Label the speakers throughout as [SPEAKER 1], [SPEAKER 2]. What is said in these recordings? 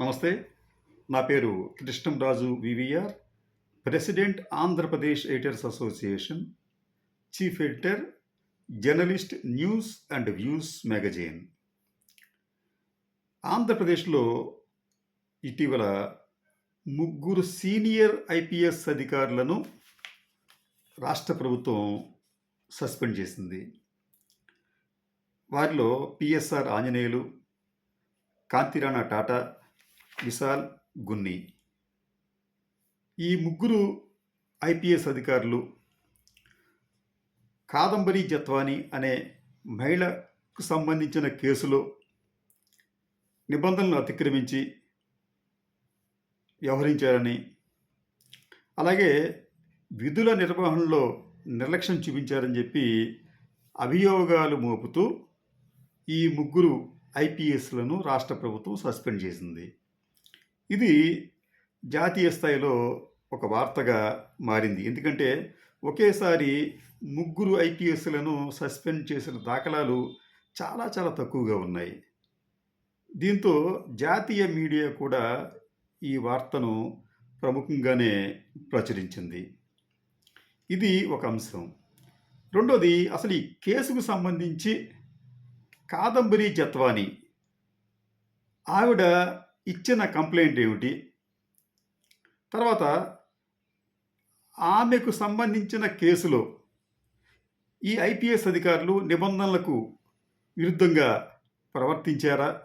[SPEAKER 1] నమస్తే నా పేరు Krishnamraju VVR president Andhra Pradesh editors association chief editor journalist news and views magazine. ఆంధ్రప్రదేశ్లో ఇటీవల ముగ్గురు సీనియర్ ఐపీఎస్ అధికారులను రాష్ట్ర ప్రభుత్వం సస్పెండ్ చేసింది. వారిలో పిఎస్ఆర్ ఆంజనేయులు కాంతిరాణా టాటా విశాల్ గున్ని. ఈ ముగ్గురు ఐపీఎస్ అధికారులు కాదంబరి జత్వాని అనే మహిళకు సంబంధించిన కేసులో నిబంధనలు అతిక్రమించి వ్యవహరించారని అలాగే విధుల నిర్వహణలో నిర్లక్ష్యం చూపించారని చెప్పి అభియోగాలు మోపుతూ ఈ ముగ్గురు ఐపీఎస్లను రాష్ట్ర ప్రభుత్వం సస్పెండ్ చేసింది. ఇది జాతీయ స్థాయిలో ఒక వార్తగా మారింది. ఎందుకంటే ఒకేసారి ముగ్గురు ఐపీఎస్లను సస్పెండ్ చేసిన దాఖలాలు చాలా చాలా తక్కువగా ఉన్నాయి. దీంతో జాతీయ మీడియా కూడా ఈ వార్తను ప్రముఖంగానే ప్రచురించింది. ఇది ఒక అంశం. రెండోది అసలు ఈ కేసుకు సంబంధించి కాదంబరి జత్వాని ఆవిడ ఇచ్చిన కంప్లైంట్ ఏమిటి? తర్వాత ఆమెకు సంబంధించిన కేసులో ఈ ఐపీఎస్ అధికారులు నిబంధనలకు విరుద్ధంగా ప్రవర్తించారా?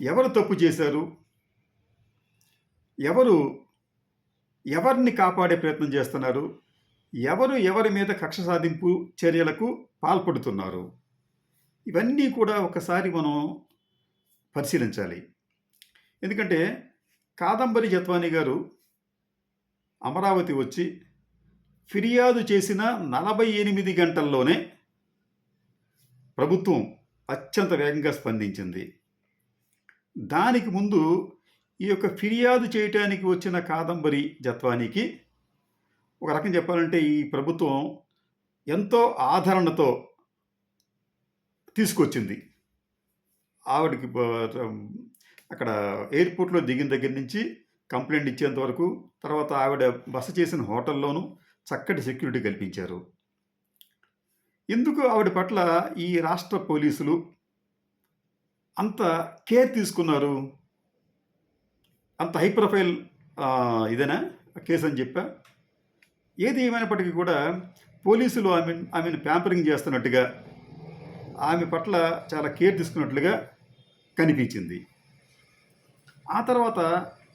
[SPEAKER 1] ఎవరు తప్పు చేశారు? ఎవరు ఎవరిని కాపాడే ప్రయత్నం చేస్తున్నారు? ఎవరు ఎవరి మీద కక్ష సాధింపు చర్యలకు పాల్పడుతున్నారు? ఇవన్నీ కూడా ఒకసారి మనం పరిశీలించాలి. ఎందుకంటే కాదంబరి జత్వాని గారు అమరావతి వచ్చి ఫిర్యాదు చేసిన నలభై ఎనిమిది గంటల్లోనే ప్రభుత్వం అత్యంత వేగంగా స్పందించింది. దానికి ముందు ఈ యొక్క ఫిర్యాదు చేయటానికి వచ్చిన కాదంబరి జత్వానికి ఒక రకం చెప్పాలంటే ఈ ప్రభుత్వం ఎంతో ఆదరణతో తీసుకొచ్చింది. ఆవిడకి అక్కడ ఎయిర్పోర్ట్లో దిగిన దగ్గర నుంచి కంప్లైంట్ ఇచ్చేంత వరకు తర్వాత ఆవిడ బస చేసిన హోటల్లోనూ చక్కటి సెక్యూరిటీ కల్పించారు. ఎందుకు ఆవిడ పట్ల ఈ రాష్ట్ర పోలీసులు అంత కేర్ తీసుకున్నారు? అంత హై ప్రొఫైల్ ఇదేనా కేసు అని చెప్పా? ఏది ఏమైనప్పటికీ కూడా పోలీసులు ఆమె ఆమెను ప్యాంపరింగ్ చేస్తున్నట్టుగా ఆమె పట్ల చాలా కేర్ తీసుకున్నట్లుగా కనిపించింది. ఆ తర్వాత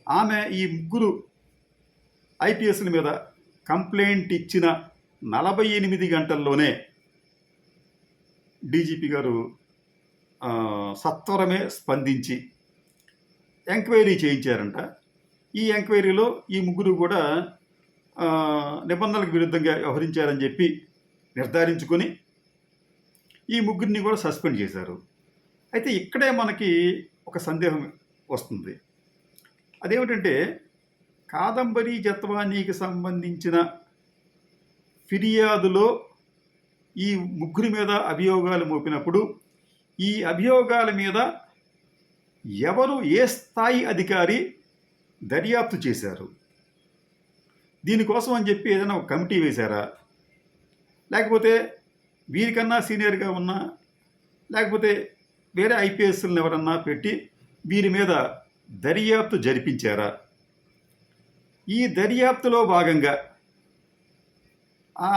[SPEAKER 1] ఆమె ఈ ముగ్గురు ఐపీఎస్ల మీద కంప్లైంట్ ఇచ్చిన నలభై ఎనిమిది గంటల్లోనే డీజీపీ గారు సత్వరమే స్పందించి ఎంక్వైరీ చేయించారంట. ఈ ఎంక్వైరీలో ఈ ముగ్గురు కూడా నిబంధనలకు విరుద్ధంగా వ్యవహరించారని చెప్పి నిర్ధారించుకొని ఈ ముగ్గురిని కూడా సస్పెండ్ చేశారు. అయితే ఇక్కడే మనకి ఒక సందేహం వస్తుంది. అదేమిటంటే కాదంబరి జత్వానీకి సంబంధించిన ఫిర్యాదులో ఈ ముగ్గురి మీద అభియోగాలు మోపినప్పుడు ఈ అభియోగాల మీద ఎవరు ఏ స్థాయి అధికారి దర్యాప్తు చేశారు? దీనికోసం అని చెప్పి ఏదైనా ఒక కమిటీ వేశారా? లేకపోతే వీరికన్నా సీనియర్గా ఉన్న లేకపోతే వేరే ఐపీఎస్లను ఎవరన్నా పెట్టి వీరి మీద దర్యాప్తు జరిపించారా? ఈ దర్యాప్తులో భాగంగా ఆ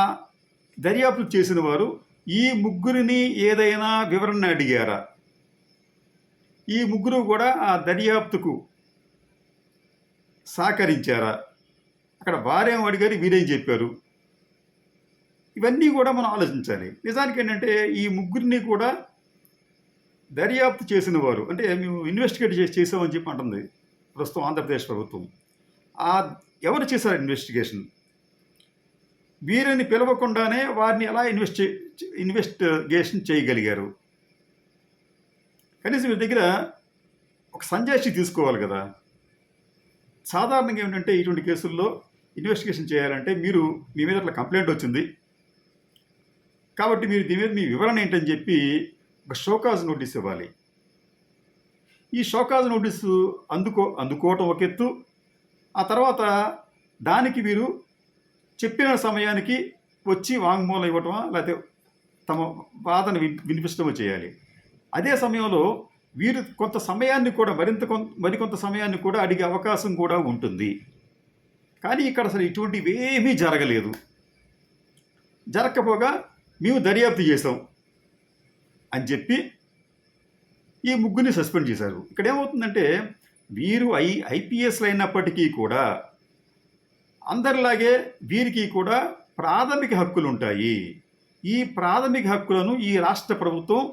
[SPEAKER 1] దర్యాప్తు చేసిన వారు ఈ ముగ్గురిని ఏదైనా వివరణ అడిగారా? ఈ ముగ్గురు కూడా ఆ దర్యాప్తుకు సహకరించారా? అక్కడ వారేం అడిగారు వీరేం చెప్పారు? ఇవన్నీ కూడా మనం ఆలోచించాలి. నిజానికి ఏంటంటే ఈ ముగ్గురిని కూడా దర్యాప్తు చేసిన వారు అంటే మేము ఇన్వెస్టిగేట్ చేసి చేసామని చెప్పి అంటుంది ప్రస్తుతం ఆంధ్రప్రదేశ్ ప్రభుత్వం. ఆ ఎవరు చేశారు ఇన్వెస్టిగేషన్ వీరిని పిలవకుండానే వారిని ఎలా ఇన్వెస్టి ఇన్వెస్టిగేషన్ చేయగలిగారు? కనీసం వీరి దగ్గర ఒక సంజాయిషి తీసుకోవాలి కదా. సాధారణంగా ఏమిటంటే ఇటువంటి కేసుల్లో ఇన్వెస్టిగేషన్ చేయాలంటే మీరు మీ మీద అట్లా కంప్లైంట్ వచ్చింది. కాబట్టి మీరు దీని మీద మీ వివరణ ఏంటని చెప్పి ఒక షోకాజ్ నోటీస్ ఇవ్వాలి. ఈ షోకాజ్ నోటీసు అందుకో అందుకోవటం ఒక ఎత్తు. ఆ తర్వాత దానికి వీరు చెప్పిన సమయానికి వచ్చి వాంగ్మూలం ఇవ్వటమా లేకపోతే తమ బాధను విని వినిపించడమో చేయాలి. అదే సమయంలో వీరు కొంత సమయాన్ని కూడా మరింత కొంత మరికొంత సమయాన్ని కూడా అడిగే అవకాశం కూడా ఉంటుంది. కానీ ఇక్కడ అసలు ఇటువంటివి ఏమీ జరగలేదు. జరగకపోగా మేము దర్యాప్తు చేసాం అని చెప్పి ఈ ముగ్గురిని సస్పెండ్ చేశారు. ఇక్కడ ఏమవుతుందంటే వీరు ఐ ఐపీఎస్లు అయినప్పటికీ కూడా అందరిలాగే వీరికి కూడా ప్రాథమిక హక్కులు ఉంటాయి ఈ ప్రాథమిక హక్కులను ఈ రాష్ట్ర ప్రభుత్వం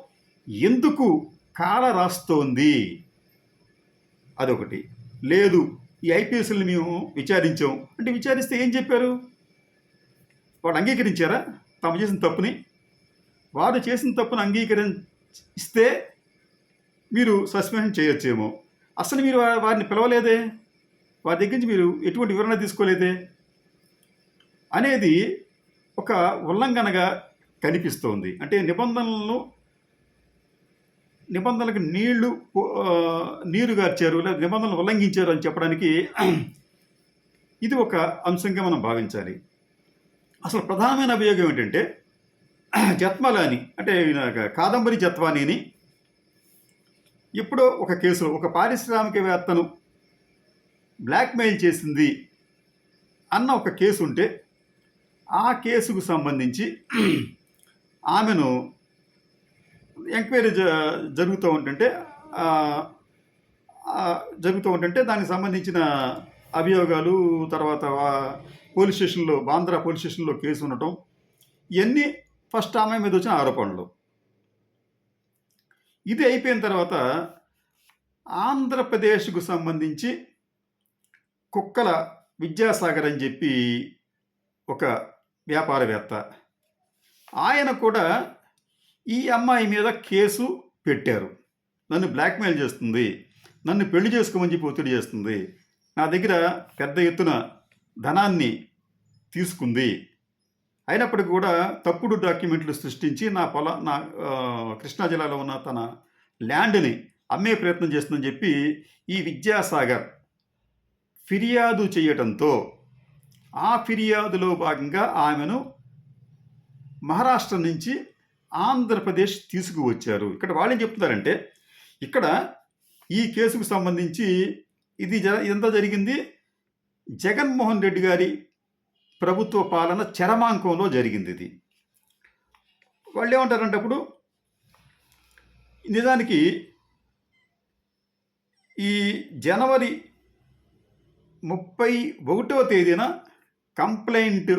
[SPEAKER 1] ఎందుకు కాల రాస్తోంది అదొకటి. లేదు ఈ ఐపీఎస్ని మేము విచారించాం. అంటే విచారిస్తే ఏం చెప్పారు? వాళ్ళు అంగీకరించారా? తాము చేసిన తప్పుని వారు చేసిన తప్పును అంగీకరిస్తే మీరు సస్పెన్షన్ చేయొచ్చేమో. అసలు మీరు వారిని పిలవలేదే? వారి దగ్గర నుంచి మీరు ఎటువంటి వివరణ తీసుకోలేదే? అనేది ఒక ఉల్లంఘనగా కనిపిస్తోంది. అంటే నిబంధనలను నిబంధనలకు నీళ్ళు నీరు గార్చారు లేదా నిబంధనలు ఉల్లంఘించారు అని చెప్పడానికి ఇది ఒక అంశంగా మనం భావించాలి. అసలు ప్రధానమైన అభియోగం ఏంటంటే జత్మలాని అంటే కాదంబరి జత్వానీని ఎప్పుడో ఒక కేసులో ఒక పారిశ్రామికవేత్తను బ్లాక్మెయిల్ చేసింది అన్న ఒక కేసు ఉంటే ఆ కేసుకు సంబంధించి ఆమెను ఎంక్వైరీ జరుగుతూ ఉంటుంటే జరుగుతూ ఉంటుంటే దానికి సంబంధించిన అభియోగాలు తర్వాత పోలీస్ స్టేషన్లో బాంద్రా పోలీస్ స్టేషన్లో కేసు ఉండటం ఇవన్నీ ఫస్ట్ ఆమె మీద వచ్చిన ఆరోపణలు. ఇది అయిపోయిన తర్వాత ఆంధ్రప్రదేశ్కు సంబంధించి కుక్కల విద్యాసాగర్ అని చెప్పి ఒక వ్యాపారవేత్త. ఆయన కూడా ఈ అమ్మాయి మీద కేసు పెట్టారు. నన్ను బ్లాక్మెయిల్ చేస్తుంది నన్ను పెళ్ళి చేసుకోమని చెప్పి ఒత్తిడి చేస్తుంది. నా దగ్గర పెద్ద ఎత్తున ధనాన్ని తీసుకుంది. అయినప్పటికీ కూడా తప్పుడు డాక్యుమెంట్లు సృష్టించి నా పొల నా కృష్ణా జిల్లాలో ఉన్న తన ల్యాండ్ని అమ్మే ప్రయత్నం చేస్తుందని చెప్పి ఈ విద్యాసాగర్ ఫిర్యాదు చేయటంతో ఆ ఫిర్యాదులో భాగంగా ఆమెను మహారాష్ట్ర నుంచి ఆంధ్రప్రదేశ్ తీసుకువచ్చారు. ఇక్కడ వాళ్ళు ఏం చెప్తున్నారంటే ఇక్కడ ఈ కేసుకు సంబంధించి ఇది జ ఇదంతా జరిగింది జగన్మోహన్ రెడ్డి గారి ప్రభుత్వ పాలన చరమాంకంలో జరిగింది ఇది. వాళ్ళు ఏమంటారంటే అప్పుడు నిజానికి ఈ జనవరి ముప్పై ఒకటవ తేదీన కంప్లైంట్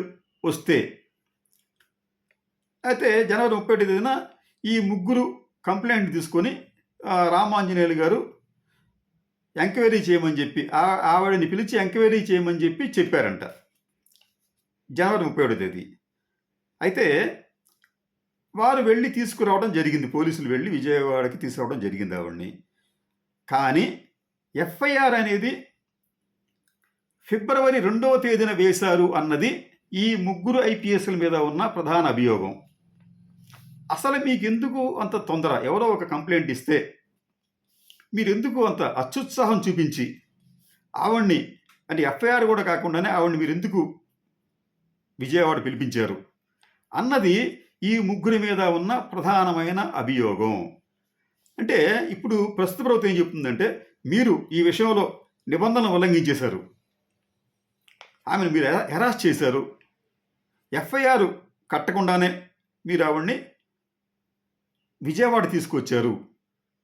[SPEAKER 1] వస్తే అయితే జనవరి ముప్పై ఒకటో తేదీన ఈ ముగ్గురు కంప్లైంట్ తీసుకొని రామాంజనేయులు గారు ఎంక్వైరీ చేయమని చెప్పి ఆ- ఆవిడని పిలిచి ఎంక్వైరీ చేయమని చెప్పి చెప్పారంట. జనవరి ముప్పై ఏడో తేదీ. అయితే వారు వెళ్ళి తీసుకురావడం జరిగింది. పోలీసులు వెళ్ళి విజయవాడకి తీసుకురావడం జరిగింది ఆవిడని. కానీ ఎఫ్ఐఆర్ అనేది ఫిబ్రవరి రెండవ తేదీన వేశారు అన్నది ఈ ముగ్గురు ఐపీఎస్ల మీద ఉన్న ప్రధాన అభియోగం. అసలు మీకు ఎందుకు అంత తొందర? ఎవరో ఒక కంప్లైంట్ ఇస్తే మీరెందుకు అంత అత్యుత్సాహం చూపించి? ఆవిడ్ని అంటే ఎఫ్ఐఆర్ కూడా కాకుండానే ఆవిడ్ని మీరు ఎందుకు విజయవాడ పిలిపించారు? అన్నది ఈ ముగ్గురి మీద ఉన్న ప్రధానమైన అభియోగం. అంటే ఇప్పుడు ప్రస్తుత ప్రభుత్వం ఏం చెప్తుందంటే మీరు ఈ విషయంలో నిబంధనలు ఉల్లంఘించేశారు. ఆమెను మీరు హెరాస్ చేశారు. ఎఫ్ఐఆర్ కట్టకుండానే మీరు ఆవిడ్ని విజయవాడ తీసుకొచ్చారు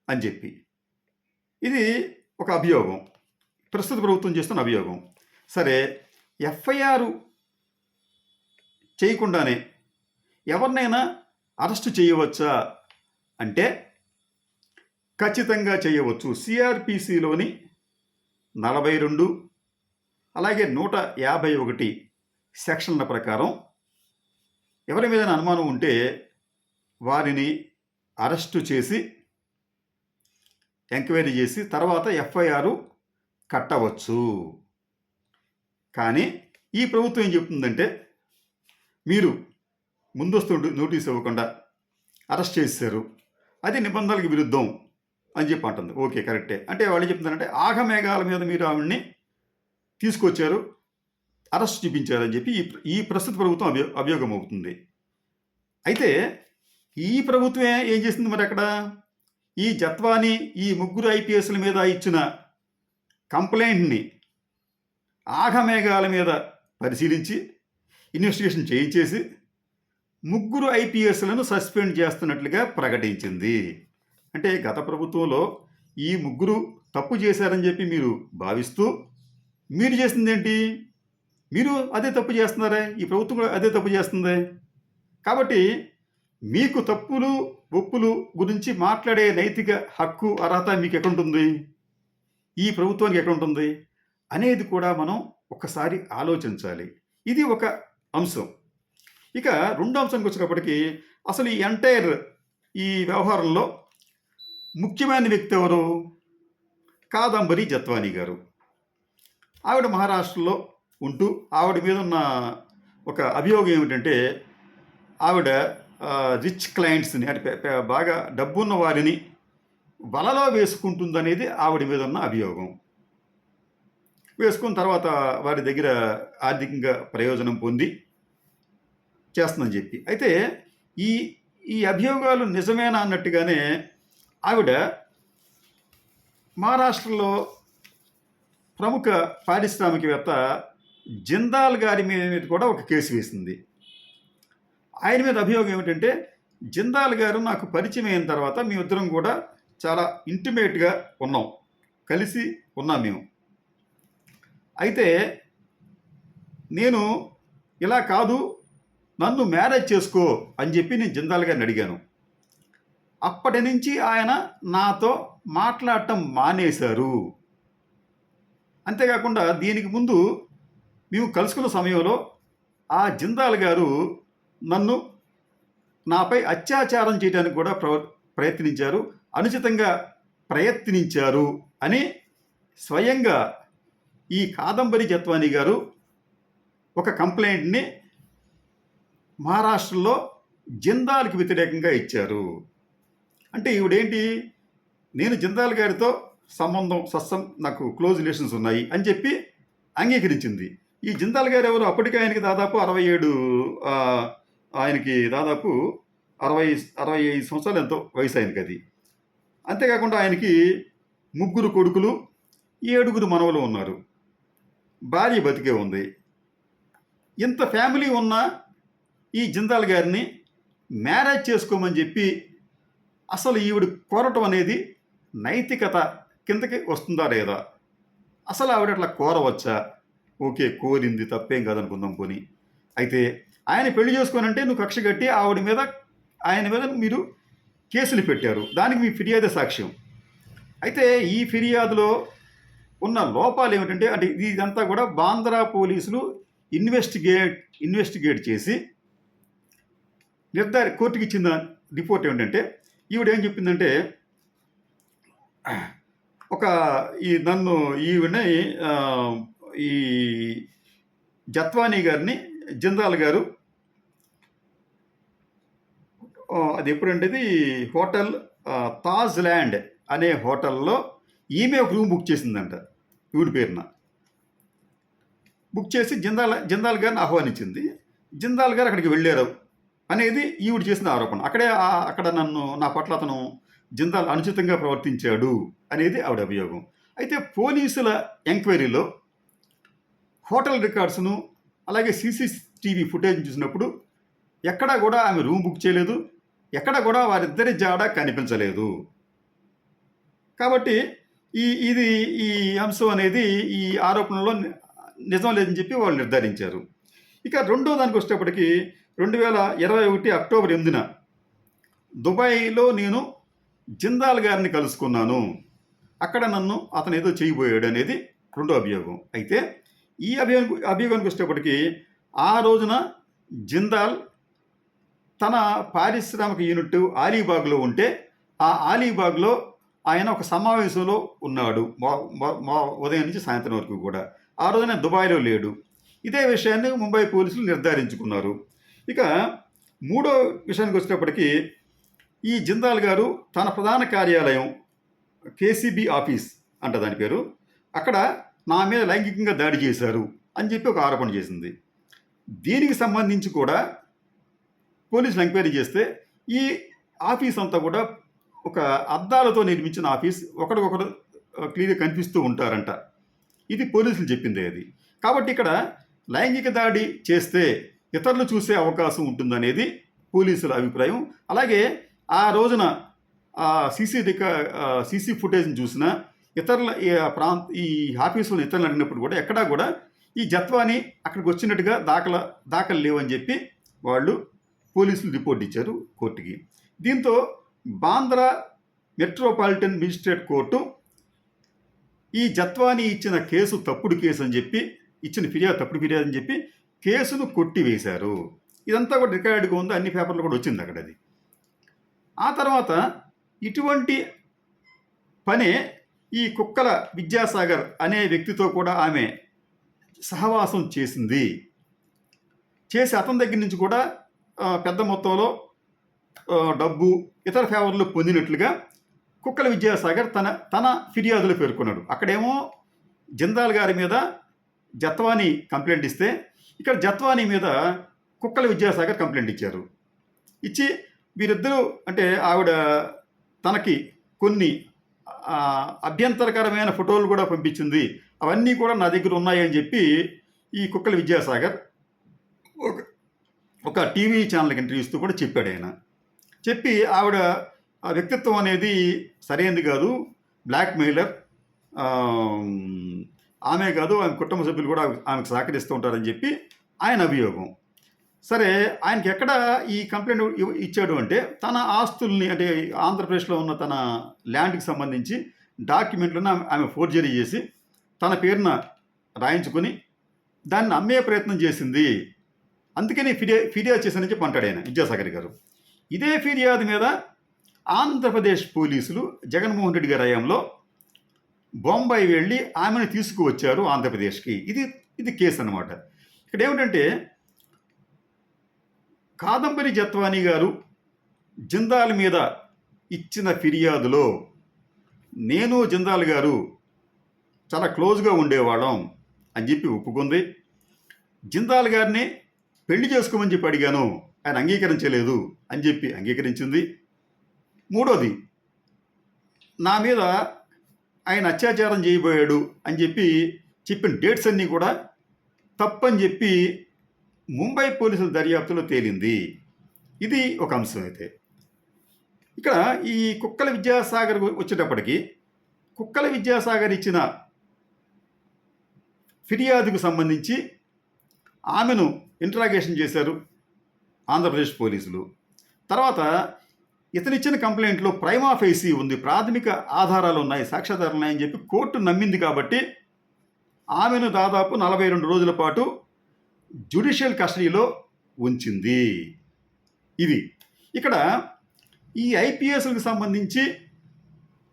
[SPEAKER 1] అని చెప్పి. ఇది ఒక అభియోగం. ప్రస్తుత ప్రభుత్వం చేస్తున్న అభియోగం. సరే ఎఫ్ఐఆర్ చేయకుండానే ఎవరినైనా అరెస్టు చేయవచ్చా? అంటే ఖచ్చితంగా చేయవచ్చు. సిఆర్పిసిలోని నలభై రెండు అలాగే నూట యాభై ఒకటి సెక్షన్ల ప్రకారం ఎవరి మీద అనుమానం ఉంటే వారిని అరెస్టు చేసి ఎంక్వైరీ చేసి తర్వాత ఎఫ్ఐఆర్ కట్టవచ్చు. కానీ ఈ ప్రభుత్వం ఏం చెప్తుందంటే మీరు ముందస్తు నోటీస్ ఇవ్వకుండా అరెస్ట్ చేశారు అది నిబంధనలకు విరుద్ధం అని చెప్పి అంటుంది. ఓకే కరెక్టే. అంటే వాళ్ళు చెప్తున్నారంటే ఆగమేఘాల మీద మీరు ఆవిడ్ని తీసుకొచ్చారు అరెస్ట్ చూపించారని చెప్పి ఈ ఈ ప్రస్తుత ప్రభుత్వం అభి అభియోగం అవుతుంది అయితే ఈ ప్రభుత్వమే ఏం చేసింది మరి అక్కడ? ఈ జత్వాని ఈ ముగ్గురు ఐపీఎస్ల మీద ఇచ్చిన కంప్లైంట్ని ఆఘమేఘాల మీద పరిశీలించి ఇన్వెస్టిగేషన్ చేయించేసి ముగ్గురు ఐపీఎస్లను సస్పెండ్ చేస్తున్నట్లుగా ప్రకటించింది. అంటే గత ప్రభుత్వంలో ఈ ముగ్గురు తప్పు చేశారని చెప్పి మీరు భావిస్తూ మీరు చేసింది ఏంటి? మీరు అదే తప్పు చేస్తున్నారా? ఈ ప్రభుత్వం కూడా అదే తప్పు చేస్తుంది. కాబట్టి మీకు తప్పులు ఒప్పులు గురించి మాట్లాడే నైతిక హక్కు అర్హత మీకు ఎక్కడుంటుంది ఈ ప్రభుత్వానికి ఎక్కడుంటుంది? అనేది కూడా మనం ఒక్కసారి ఆలోచించాలి. ఇది ఒక అంశం. ఇక రెండో అంశానికి వచ్చినప్పటికీ అసలు ఈ ఎంటైర్ ఈ వ్యవహారంలో ముఖ్యమైన వ్యక్తి ఎవరు? కాదంబరి జత్వానీ గారు. ఆవిడ మహారాష్ట్రలో ఉంటూ ఆవిడ మీద ఉన్న ఒక అభియోగం ఏమిటంటే ఆవిడ రిచ్ క్లయింట్స్ని అంటే బాగా డబ్బున్న వారిని వలలో వేసుకుంటుందనేది ఆవిడ మీద ఉన్న అభియోగం. వేసుకున్న తర్వాత వారి దగ్గర ఆర్థికంగా ప్రయోజనం పొంది చేస్తుందని చెప్పి. అయితే ఈ ఈ అభియోగాలు నిజమేనా అన్నట్టుగానే ఆవిడ మహారాష్ట్రలో ప్రముఖ పారిశ్రామికవేత్త జిందాల్ గారి మీద కూడా ఒక కేసు వేసింది. ఆయన మీద అభియోగం ఏమిటంటే జిందాల్ గారు నాకు పరిచయం అయిన తర్వాత మేమిద్దరం కూడా చాలా ఇంటిమేట్గా ఉన్నాం. కలిసి ఉన్నాం మేము. అయితే నేను ఇలా కాదు నన్ను మ్యారేజ్ చేసుకో అని చెప్పి నేను జిందాల్ గారిని అడిగాను. అప్పటి నుంచి ఆయన నాతో మాట్లాడటం మానేశారు. అంతేకాకుండా దీనికి ముందు మేము కలుసుకున్న సమయంలో ఆ జిందాల్ గారు నన్ను నాపై అత్యాచారం చేయడానికి కూడా ప్ర ప్రయత్నించారు. అనుచితంగా ప్రయత్నించారు అని స్వయంగా ఈ కాదంబరి జత్వాని గారు ఒక కంప్లైంట్ని మహారాష్ట్రలో జిందాల్కి వ్యతిరేకంగా ఇచ్చారు. అంటే ఈవిడేంటి? నేను జిందాల్ గారితో సంబంధం సత్సం నాకు క్లోజ్ రిలేషన్స్ ఉన్నాయి అని చెప్పి అంగీకరించింది. ఈ జిందాల్ గారు ఎవరు? అప్పటికే ఆయనకి దాదాపు అరవై ఏడు ఆయనకి దాదాపు అరవై అరవై ఐదు సంవత్సరాలు ఎంతో వయసు ఆయనకి అది. అంతేకాకుండా ఆయనకి ముగ్గురు కొడుకులు ఏడుగురు మనవలు ఉన్నారు. భార్య బతికే ఉంది. ఇంత ఫ్యామిలీ ఉన్న ఈ జిందాల్ గారిని మ్యారేజ్ చేసుకోమని చెప్పి అసలు ఈవిడ కోరటం అనేది నైతికత కిందకి వస్తుందా లేదా? అసలు ఆవిడ అట్లా కోరవచ్చా? ఓకే కోరింది తప్పేం కాదనుకుందాం పోని. అయితే ఆయన పెళ్ళి చేసుకోనంటే నువ్వు కక్ష కట్టి ఆవిడ మీద ఆయన మీద మీరు కేసులు పెట్టారు. దానికి మీ ఫిర్యాదు సాక్ష్యం. అయితే ఈ ఫిర్యాదులో ఉన్న లోపాలు ఏమిటంటే అంటే ఇదంతా కూడా బాంద్రా పోలీసులు ఇన్వెస్టిగేట్ ఇన్వెస్టిగేట్ చేసి నిర్ధారి కోర్టుకి ఇచ్చిన రిపోర్ట్ ఏమిటంటే ఈవిడ ఏం చెప్పిందంటే ఒక ఈ నన్ను ఈవిడని ఈ జత్వానీ గారిని జిందాల్ గారు అది ఎప్పుడంటే ఇది హోటల్ తాజ్ ల్యాండ్ అనే హోటల్లో ఈమె ఒక రూమ్ బుక్ చేసిందంట ఈవిడి పేరున. బుక్ చేసి జిందాల్ జిందాల్ గారిని ఆహ్వానించింది. జిందాల్ గారు అక్కడికి వెళ్ళారు అనేది ఈవిడ చేసిన ఆరోపణ. అక్కడే అక్కడ నన్ను నా పట్ల అతను జిందాల్ అనుచితంగా ప్రవర్తించాడు అనేది ఆవిడ అభియోగం. అయితే పోలీసుల ఎంక్వైరీలో హోటల్ రికార్డ్స్ను అలాగే సీసీటీవీ ఫుటేజ్ చూసినప్పుడు ఎక్కడా కూడా ఆమె రూమ్ బుక్ చేయలేదు ఎక్కడ కూడా వారిద్దరి జాడ కనిపించలేదు. కాబట్టి ఈ ఇది ఈ అంశం అనేది ఈ ఆరోపణలో నిజం లేదని చెప్పి వాళ్ళు నిర్ధారించారు. ఇక రెండో దానికి వచ్చేటప్పటికి రెండు వేల ఇరవై ఒకటి అక్టోబర్ ఎనిమిదిన దుబాయ్లో నేను జిందాల్ గారిని కలుసుకున్నాను. అక్కడ నన్ను అతను ఏదో చేయబోయాడు అనేది రెండో అభియోగం. అయితే ఈ అభియోగం అభియోగానికి వచ్చేటప్పటికి ఆ రోజున జిందాల్ తన పారిశ్రామిక యూనిట్ ఆలీబాగ్లో ఉంటే ఆ ఆలీబాగ్లో ఆయన ఒక సమావేశంలో ఉన్నాడు. మా- మా- ఉదయం నుంచి సాయంత్రం వరకు కూడా. ఆ రోజున దుబాయ్లో లేడు. ఇదే విషయాన్ని ముంబై పోలీసులు నిర్ధారించుకున్నారు. ఇక మూడో విషయానికి వచ్చేటప్పటికి ఈ జిందాల్ గారు తన ప్రధాన కార్యాలయం కేసీబీ ఆఫీస్ అంట దాని పేరు. అక్కడ నా మీద లైంగికంగా దాడి చేశారు అని చెప్పి ఒక ఆరోపణ చేసింది. దీనికి సంబంధించి కూడా పోలీసులు ఎంక్వైరీ చేస్తే ఈ ఆఫీస్ అంతా కూడా ఒక అద్దాలతో నిర్మించిన ఆఫీస్ ఒకరికొకరు క్లియర్గా కనిపిస్తూ ఉంటారంట. ఇది పోలీసులు చెప్పింది అది. కాబట్టి ఇక్కడ లైంగిక దాడి చేస్తే ఇతరులు చూసే అవకాశం ఉంటుందనేది పోలీసుల అభిప్రాయం. అలాగే ఆ రోజున సీసీ రికా సీసీ ఫుటేజ్ని చూసిన ఇతరుల ఈ ప్రాంత ఈ ఆఫీసులను ఇతరులు అడిగినప్పుడు కూడా ఎక్కడా కూడా ఈ జత్వాని అక్కడికి వచ్చినట్టుగా దాఖల దాఖలు లేవని చెప్పి వాళ్ళు పోలీసులు రిపోర్ట్ ఇచ్చారు కోర్టుకి. దీంతో బాంద్రా మెట్రోపాలిటన్ మెజిస్ట్రేట్ కోర్టు ఈ జత్వాని ఇచ్చిన కేసు తప్పుడు కేసు అని చెప్పి ఇచ్చిన ఫిర్యాదు తప్పుడు ఫిర్యాదు అని చెప్పి కేసును కొట్టివేశారు. ఇదంతా కూడా రికార్డుగా ఉంది అన్ని పేపర్లు కూడా వచ్చింది అక్కడ అది ఆ తర్వాత ఇటువంటి పనే ఈ కుక్కల విద్యాసాగర్ అనే వ్యక్తితో కూడా ఆమె సహవాసం చేసింది. చేసి అతని దగ్గర నుంచి కూడా పెద్ద మొత్తంలో డబ్బు ఇతర ఫేవర్లు పొందినట్లుగా కుక్కల విద్యాసాగర్ తన తన ఫిర్యాదులు పేర్కొన్నాడు. అక్కడేమో జిందాల్ గారి మీద జత్వాని కంప్లైంట్ ఇస్తే ఇక్కడ జత్వాని మీద కుక్కల విద్యాసాగర్ కంప్లైంట్ ఇచ్చారు. ఇచ్చి వీరిద్దరూ అంటే ఆవిడ తనకి కొన్ని అభ్యంతరకరమైన ఫోటోలు కూడా పంపించింది. అవన్నీ కూడా నా దగ్గర ఉన్నాయని చెప్పి ఈ కుక్కల విద్యాసాగర్ ఒక ఒక టీవీ ఛానల్కి ఇంటర్వ్యూ ఇస్తూ కూడా చెప్పాడు ఆయన. చెప్పి ఆవిడ ఆ వ్యక్తిత్వం అనేది సరైనది కాదు బ్లాక్ మెయిలర్ ఆమె కాదు ఆమె కుటుంబ సభ్యులు కూడా ఆమెకు సహకరిస్తూ ఉంటారని చెప్పి ఆయన అభియోగం. సరే ఆయనకి ఎక్కడ ఈ కంప్లైంట్ ఇచ్చాడు అంటే తన ఆస్తుల్ని అంటే ఆంధ్రప్రదేశ్లో ఉన్న తన ల్యాండ్కి సంబంధించి డాక్యుమెంట్లను ఆమె- ఆమె ఫోర్జరీ చేసి తన పేరున రాయించుకొని దాన్ని అమ్మే ప్రయత్నం చేసింది. అందుకని ఫిర్యా ఫిర్యాదు చేశానని చెప్పి అంటాడు ఆయన విద్యాసాగర్ గారు. ఇదే ఫిర్యాదు మీద ఆంధ్రప్రదేశ్ పోలీసులు జగన్మోహన్ రెడ్డి గారి హయాంలో బొంబాయి వెళ్ళి ఆమెను తీసుకువచ్చారు ఆంధ్రప్రదేశ్కి. ఇది ఇది కేసు అనమాట ఇక్కడ ఏమిటంటే కాదంబరి జత్వాని గారు జిందాల్ మీద ఇచ్చిన ఫిర్యాదులో నేను జిందాల్ గారు చాలా క్లోజ్గా ఉండేవాళ్ళం అని చెప్పి ఒప్పుకుంది. జిందాల్ గారిని పెళ్ళి చేసుకోమని చెప్పి అడిగాను. ఆయన అంగీకరించలేదు అని చెప్పి అంగీకరించింది. మూడోది నా మీద ఆయన అత్యాచారం చేయబోయాడు అని చెప్పి చెప్పిన డేట్స్ అన్నీ కూడా తప్పని చెప్పి ముంబై పోలీసుల దర్యాప్తులో తేలింది. ఇది ఒక అంశం అయితే. ఇక్కడ ఈ కుక్కల విద్యాసాగర్ వచ్చేటప్పటికి కుక్కల విద్యాసాగర్ ఇచ్చిన ఫిర్యాదుకు సంబంధించి ఆమెను ఇంట్రాగేషన్ చేశారు ఆంధ్రప్రదేశ్ పోలీసులు. తర్వాత ఇతనిచ్చిన కంప్లైంట్లో ప్రైమా ఫేసీ ఉంది ప్రాథమిక ఆధారాలు ఉన్నాయి సాక్ష్యాధారాలు ఉన్నాయని చెప్పి కోర్టు నమ్మింది కాబట్టి ఆమెను దాదాపు నలభై రెండు రోజుల పాటు జ్యుడిషియల్ కస్టడీలో ఉంచింది. ఇది. ఇక్కడ ఈ ఐపీఎస్లకు సంబంధించి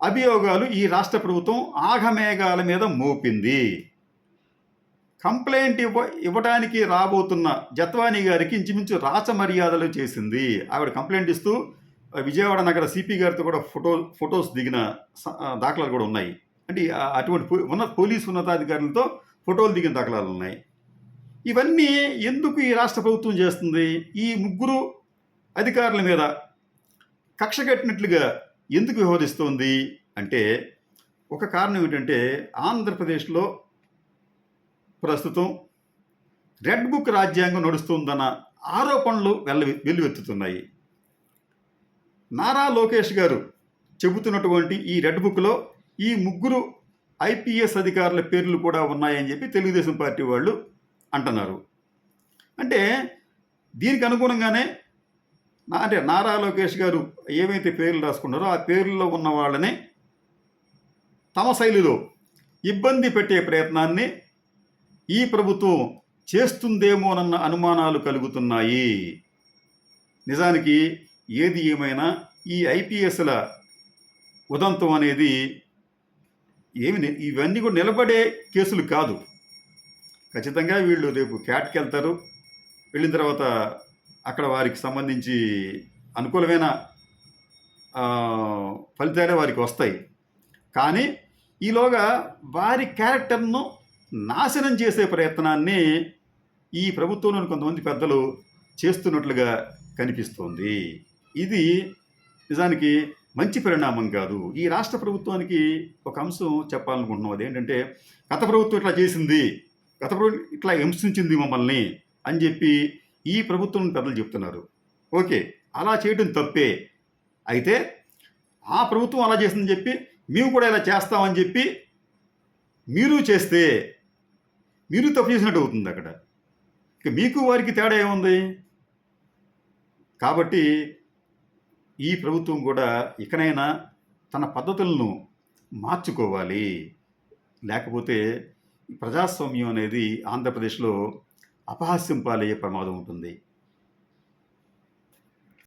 [SPEAKER 1] అభియోగాలు ఈ రాష్ట్ర ప్రభుత్వం ఆఘమేఘాల మీద మోపింది. కంప్లైంట్ ఇవ్వ ఇవ్వడానికి రాబోతున్న జత్వానీ గారికి ఇంచుమించు రాచ మర్యాదలు చేసింది. ఆవిడ కంప్లైంట్ ఇస్తూ విజయవాడ నగర సిపి గారితో కూడా ఫోటో ఫొటోస్ దిగిన స- దాఖలాలు కూడా ఉన్నాయి. అంటే అటువంటి పో- ఉన్న పోలీసు ఉన్నతాధికారులతో ఫోటోలు దిగిన దాఖలాలు ఉన్నాయి. ఇవన్నీ ఎందుకు ఈ రాష్ట్ర ప్రభుత్వం చేస్తుంది? ఈ ముగ్గురు అధికారుల మీద కక్ష కట్టినట్లుగా ఎందుకు వ్యవహరిస్తోంది? అంటే ఒక కారణం ఏంటంటే ఆంధ్రప్రదేశ్లో ప్రస్తుతం రెడ్ బుక్ రాజ్యాంగం నడుస్తుందన్న ఆరోపణలు వెల్ల వెల్లువెత్తుతున్నాయి. నారా లోకేష్ గారు చెబుతున్నటువంటి ఈ రెడ్ బుక్లో ఈ ముగ్గురు ఐపీఎస్ అధికారుల పేర్లు కూడా ఉన్నాయని చెప్పి తెలుగుదేశం పార్టీ వాళ్ళు అంటున్నారు. అంటే దీనికి అనుగుణంగానే నా- అంటే నారా లోకేష్ గారు ఏవైతే పేర్లు రాసుకున్నారో ఆ పేర్లలో ఉన్న వాళ్ళని తమ శైలిలో ఇబ్బంది పెట్టే ప్రయత్నాన్ని ఈ ప్రభుత్వం చేస్తుందేమోనన్న అనుమానాలు కలుగుతున్నాయి. నిజానికి ఏది ఏమైనా ఈ ఐపీఎస్ల ఉదంతం అనేది ఏమి ఇవన్నీ కూడా నిలబడే కేసులు కాదు. ఖచ్చితంగా వీళ్ళు రేపు క్యాట్కి వెళ్తారు వెళ్ళిన తర్వాత అక్కడ వారికి సంబంధించి అనుకూలమైన ఫలితాలే వారికి వస్తాయి. కానీ ఈలోగా వారి క్యారెక్టర్ను నాశనం చేసే ప్రయత్నాన్ని ఈ ప్రభుత్వంలోని కొంతమంది పెద్దలు చేస్తున్నట్లుగా కనిపిస్తోంది. ఇది నిజానికి మంచి పరిణామం కాదు. ఈ రాష్ట్ర ప్రభుత్వానికి ఒక అంశం చెప్పాలనుకుంటున్నాం. అదేంటంటే గత ప్రభుత్వం ఇట్లా చేసింది. గత ప్రభుత్వం ఇట్లా హింసించింది మమ్మల్ని అని చెప్పి ఈ ప్రభుత్వం పెద్దలు చెప్తున్నారు. ఓకే అలా చేయడం తప్పే. అయితే ఆ ప్రభుత్వం అలా చేసిందని చెప్పి మేము కూడా ఇలా చేస్తామని చెప్పి మీరు చేస్తే మీరు తప్పు చేసినట్టు అవుతుంది అక్కడ. ఇక మీకు వారికి తేడా ఏముంది? కాబట్టి ఈ ప్రభుత్వం కూడా ఇకనైనా తన పద్ధతులను మార్చుకోవాలి. లేకపోతే ప్రజాస్వామ్యం అనేది ఆంధ్రప్రదేశ్లో అపహాస్యం పాలయ్యే ప్రమాదం ఉంటుంది.